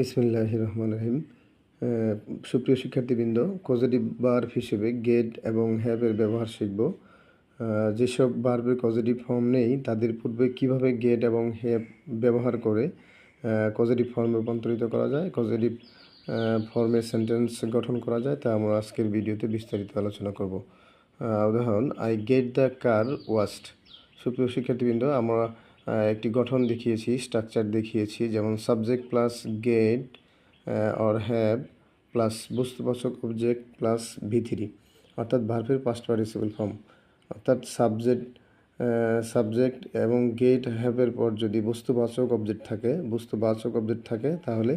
বিসমিল্লাহ রহমান রহিম। সুপ্রিয় শিক্ষার্থীবৃন্দ পজিটিভ বার্ব হিসেবে গেট এবং হ্যাভের ব্যবহার শিখব। যেসব বার্বের পজিটিভ ফর্ম নেই, তাদের পূর্বে কীভাবে গেট এবং হ্যাভ ব্যবহার করে পজিটিভ ফর্মে রূপান্তরিত করা যায় পজিটিভ ফর্মে সেন্টেন্স গঠন করা যায়, তা আমরা আজকের ভিডিওতে বিস্তারিত আলোচনা করব। উদাহরণ I get the car washed সুপ্রিয় শিক্ষার্থীবৃন্দ, আমরা একটি গঠন দেখিয়েছি স্ট্রাকচার দেখিয়েছি, যেমন subject plus get or have plus বস্তুবাচক object plus V three অর্থাৎ ভার্ভের পাস্ট পার্টিসিপল ফর্ম অর্থাৎ সাবজেক্ট সাবজেক্ট এবং গেট হ্যাভের পর যদি বস্তুবাচক অবজেক্ট থাকে, বস্তুবাচক অবজেক্ট থাকে, তাহলে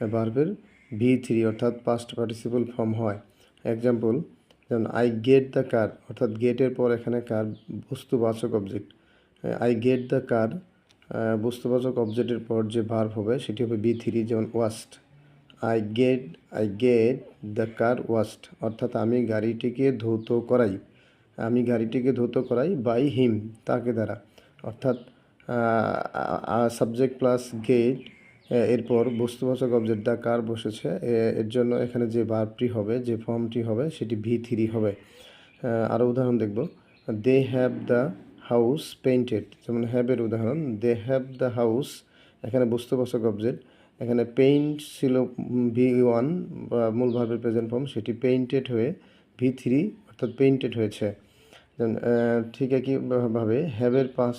ভার্ভের ভি থ্রি অর্থাৎ পাস্ট পার্টিসিপল ফর্ম হয়। এক্সাম্পল যেমন আই গেট দ্য কার অর্থাৎ গেটের পর এখানে car বস্তুবাচক object I get the car বস্তুবাচক অবজেক্টের পর যে ভার্ভ হবে, সেটি হবে বি থ্রি যেমন washed I get I get the car washed অর্থাৎ আমি গাড়িটিকে ধৌত করাই। আমি গাড়িটিকে ধৌত করাই বাই হিম তাকে দ্বারা। অর্থাৎ সাবজেক্ট প্লাস গেট এরপর বস্তুবাচক অবজেক্ট দ্য কার বসেছে এর জন্য এখানে যে ভার্বটি হবে, যে ফর্মটি হবে, সেটি ভি থ্রি হবে। আরও উদাহরণ দেখব। They have the house painted যেমন হ্যাভের উদাহরণ দে হ্যাভ দ্য হাউস এখানে বস্তুবাচক অবজেক্ট এখানে পেইন্ট ছিল ভি ওয়ান বা মূল ভার্বের প্রেজেন্ট ফর্ম সেটি পেইন্টেড হয়ে ভি থ্রি অর্থাৎ পেইন্টেড হয়েছে। ঠিক একইভাবে হ্যাভের past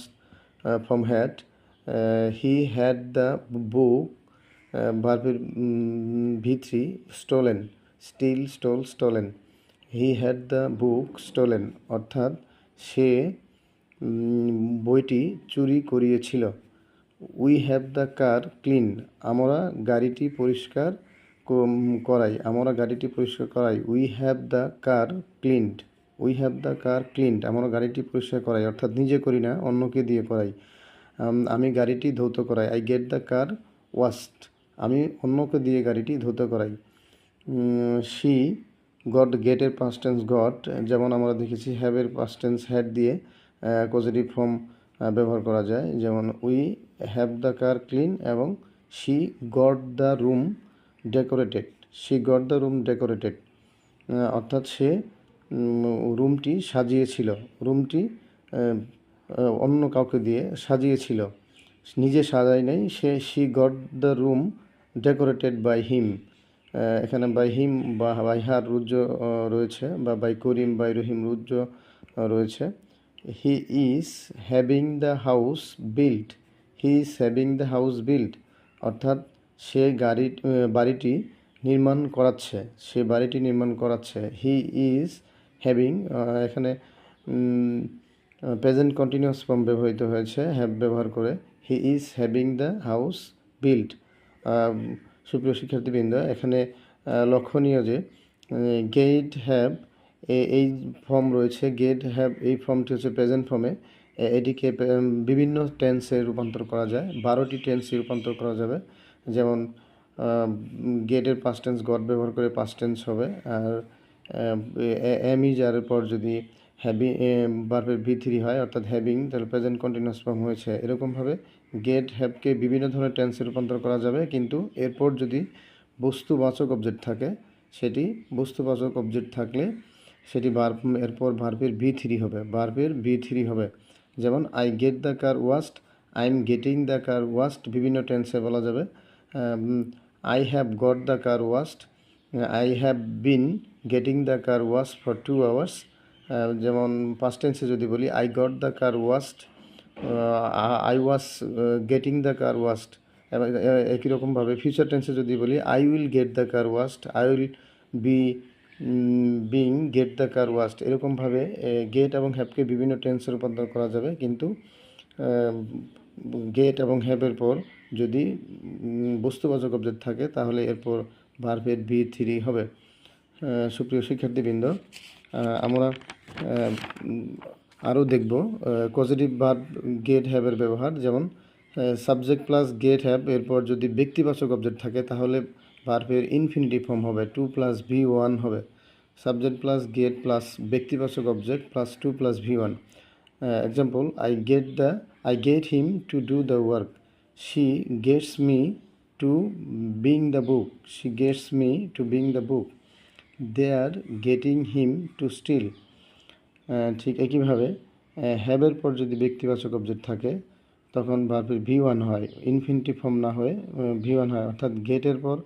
form had he had the book ভার্বের V three stolen steal stole stolen he had the book stolen অর্থাৎ সে বইটি চুরি করিয়েছিল। We have the car clean আমরা গাড়িটি পরিষ্কার করাই। আমরা গাড়িটি পরিষ্কার করাই। We have the car cleaned we have the car cleaned আমরা গাড়িটি পরিষ্কার করাই। অর্থাৎ নিজে করি না, অন্যকে দিয়ে করাই। আমি গাড়িটি ধৌত করাই। I get the car washed আমি অন্যকে দিয়ে গাড়িটি ধৌত করাই। সি গড গেটের পাস্ট গড যেমন আমরা দেখেছি হ্যাভের পাস্ট টেন্স হ্যাড দিয়ে পজিটিভ ফর্ম ব্যবহার করা যায়। যেমন we have the car clean এবং she got the room decorated she got the room decorated অর্থাৎ সে রুমটি সাজিয়েছিল। রুমটি অন্য কাউকে দিয়ে সাজিয়েছিল। নিজে সাজায় নাই, সে she got the room decorated by him এখানে বাই হিম বা বাই হার রুজ্জ রয়েছে বা বাই করিম বাই রহিম রুজ্জ রয়েছে। He is having the house build he is having the house build অর্থাৎ সে গাড়ি বাড়িটি নির্মাণ করাচ্ছে। সে বাড়িটি নির্মাণ করাচ্ছে। হি ইজ হ্যাভিং এখানে প্রেজেন্ট কন্টিনিউয়াস ফর্ম ব্যবহৃত হয়েছে হ্যাভ ব্যবহার করে। He is having the house build সুপ্রিয় শিক্ষার্থীবৃন্দ, এখানে লক্ষণীয় যে গেট হ্যাভ এই ফর্ম রয়েছে গেট হ্যাভ এই ফর্মটি হচ্ছে প্রেজেন্ট ফর্মে এটিকে বিভিন্ন টেন্সে রূপান্তর করা যায়। বারোটি টেন্সে রূপান্তর করা যাবে। যেমন গেটের পাস্ট টেন্স গড ব্যবহার করে পাস্ট টেন্স হবে। আর এম ইজ আর পর যদি হ্যাভি বার্বের ভি থ্রি হয়, অর্থাৎ হ্যাভিং তাহলে প্রেজেন্ট কন্টিনিউয়াস ফর্ম হয়েছে। এরকমভাবে গেট হ্যাভকে বিভিন্ন ধরনের টেন্সে রূপান্তর করা যাবে। কিন্তু এরপর যদি বস্তুবাচক অবজেক্ট থাকে, সেটি বস্তুবাচক অবজেক্ট থাকলে সেটি ভার্ব এরপর ভার্বের ভি থ্রি হবে। ভার্বের ভি থ্রি হবে। যেমন I get the car washed I am getting the car washed বিভিন্ন টেন্সে বলা যাবে। I have got the car washed I have been getting the car washed for two hours যেমন past টেন্সে যদি বলি I got the car washed I was getting the car washed একই রকমভাবে ফিউচার টেন্সে যদি বলি I will get the car washed I will be being get the car washed এরকমভাবে গেট এবং হ্যাভকে বিভিন্ন টেন্সে রূপান্তর করা যাবে। কিন্তু গেট এবং হ্যাভের পর যদি বস্তুবাচক অবজেক্ট থাকে, তাহলে এরপর ভার্ভের বি থ্রি হবে। সুপ্রিয় শিক্ষার্থীবৃন্দ আমরা আরও দেখব পজিটিভ ভার্ব গেট হ্যাভের ব্যবহার। যেমন সাবজেক্ট প্লাস গেট হ্যাভ এরপর যদি ব্যক্তিবাচক অবজেক্ট থাকে, তাহলে ভার্ভের ইনফিনিটি ফর্ম হবে টু প্লাস ভি ওয়ান হবে। Subject plus get plus ব্যক্তিবাচক object plus to plus V one example I get the I get him to do the work she gets me to bring the book she gets me to bring the book they are getting him to steal ঠিক একইভাবে হ্যাবের পর যদি ব্যক্তিবাচক object থাকে, তখন ভার্বের V one হয়। ইনফিনিটি ফর্ম না হয়ে ভি ওয়ান হয়। অর্থাৎ গেটের পর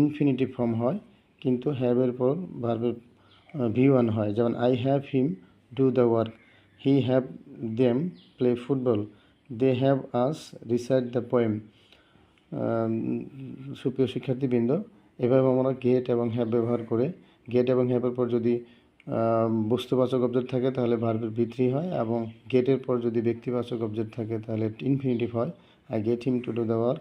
ইনফিনিটি ফর্ম হয়। কিন্তু হ্যাভের পর ভার্বের ভি ওয়ান হয়। যেমন I have him do the work he have them play football they have us recite the poem সুপ্রিয় শিক্ষার্থীবৃন্দ, এভাবে আমরা গেট এবং হ্যাভ ব্যবহার করে গেট এবং হ্যাভের পর যদি বস্তুবাচক অবজেক্ট থাকে, তাহলে ভার্বের ভিত্রি হয় এবং গেটের পর যদি ব্যক্তিবাচক অবজেক্ট থাকে, তাহলে ইনফিনিটিভ হয়। I get him to do the work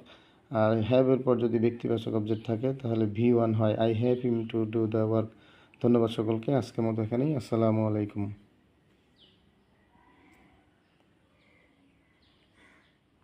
আর হ্যাভের পর যদি ব্যক্তিবাচক অবজেক্ট থাকে, তাহলে ভি ওয়ান হয়। I have him to do the work ধন্যবাদ সকলকে। আজকের মতো এখানেই। আসসালামু আলাইকুম।